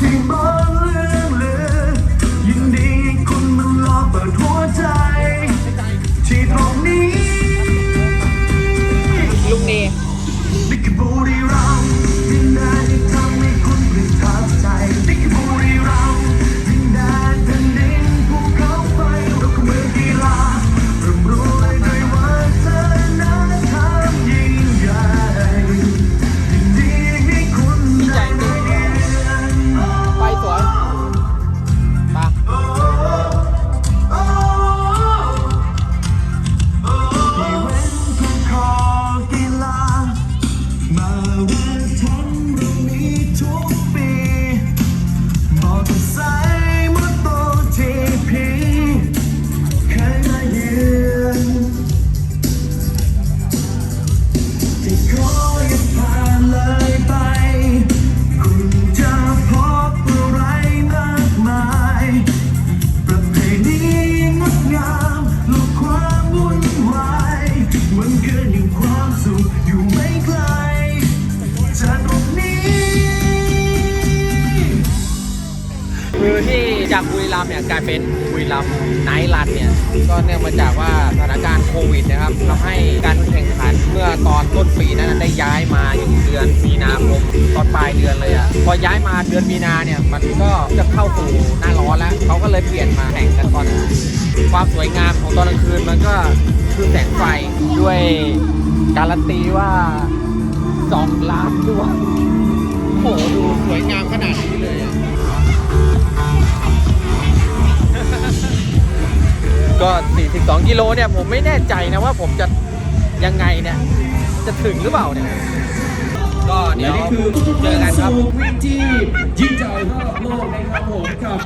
ที่ คือที่จากบุรีรัมย์เนี่ยกลายเป็นบุรีรัมย์ไนท์รันเนี่ยก็เนื่องมาจากว่าสถานการณ์โควิดนะครับทำให้การแข่งขันเมื่อตอนต้น ปีนั้นได้ย้ายมาอยู่เดือนมีนาคมตอนปลายเดือนเลยอะ่ะพอย้ายมาเดือนมีนาเนี่ยมันก็จะเข้าสู่หน้าร้อนแล้วเขาก็เลยเปลี่ยนมาแข่งกันตอนกลางคืนความสวยงามของตอนกลางคืนมันก็คือแสงไฟด้วยการันตีว่าสองล้านดวงโอ้โหดูสวยงามขนาดนี้เลยอะก็ 42 กิโลเนี่ย ผมไม่แน่ใจนะว่าผมจะยังไงเนี่ย จะถึงหรือเปล่าเนี่ย ก็เดี๋ยวและนี่คือเจอกันครับสู่วิ่งที่ยิ่งใหญ่ระดับโลกนะครับผมกับ